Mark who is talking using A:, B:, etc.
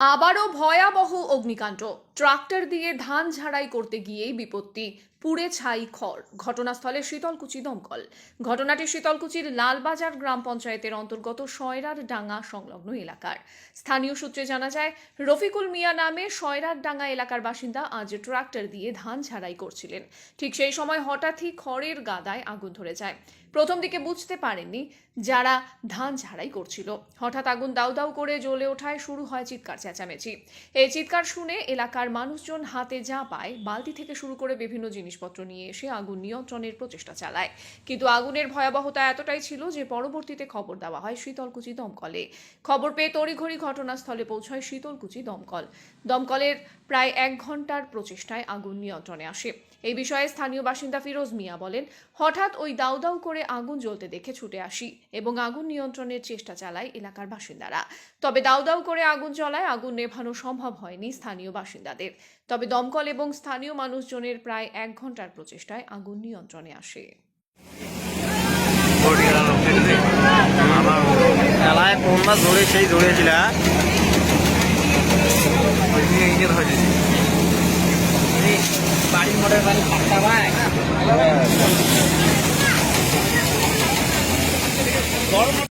A: আবারও ভয়াবহ অগ্নিকাণ্ড। ট্রাক্টর দিয়ে ধান ঝাড়াই করতে গিয়েই বিপত্তি। পুড়ে ছাই খড়। ঘটনাস্থলে শীতলকুচি দমকল। ঘটনাটি শীতলকুচির লালবাজার গ্রাম পঞ্চায়েতের অন্তর্গত সয়রার ডাঙ্গা সংলগ্ন এলাকার। স্থানীয় সূত্রে জানা যায়, রফিকুল মিয়া নামে সয়রার ডাঙ্গা এলাকার বাসিন্দা আজ ট্রাক্টর দিয়ে ধান ঝাড়াই করছিলেন। ঠিক সেই সময় হঠাৎই খড়ের গাদায় আগুন ধরে যায়। প্রথম দিকে বুঝতে পারেননি যারা ধান ঝাড়াই করছিল। হঠাৎ আগুন দাউ দাউ করে জ্বলে ওঠায় শুরু হয় চিৎকার চেঁচামেচি। এই চিৎকার শুনে এলাকার মানুষজন হাতে যা পায়, বালতি থেকে শুরু করে বিভিন্ন জিনিসপত্র নিয়ে এসে আগুন নিয়ন্ত্রণের প্রচেষ্টা চালায়। কিন্তু আগুনের ভয়াবহতা এতটাই ছিল যে পরবর্তীতে খবর দেওয়া হয় শীতলকুচি দমকলে। খবর পেয়ে তড়িঘড়ি ঘটনাস্থলে পৌঁছায় শীতলকুচি দমকল। দমকলের প্রায় এক ঘণ্টার প্রচেষ্টায় আগুন নিয়ন্ত্রণে আসে। এই বিষয়ে স্থানীয় বাসিন্দা ফিরোজ মিয়া বলেন, হঠাৎ ওই দাউ দাউ করে আগুন জ্বলতে দেখে ছুটে আসি এবং আগুন নিয়ন্ত্রণের চেষ্টা চালায় এলাকার বাসিন্দারা। তবে দাউ দাউ করে আগুন জ্বলায়, আগুন নেভানো সম্ভব হয়নি স্থানীয় বাসিন্দাদের। তবে দমকল এবং স্থানীয় মানুষজনের প্রায় এক ঘণ্টার প্রচেষ্টায় আগুন নিয়ন্ত্রণে আসে।
B: আমার খেলায় কোন ধরে সেই ধরেছিল
C: বাড়ির মোটর বাড়ি ফাঁকা ভাই।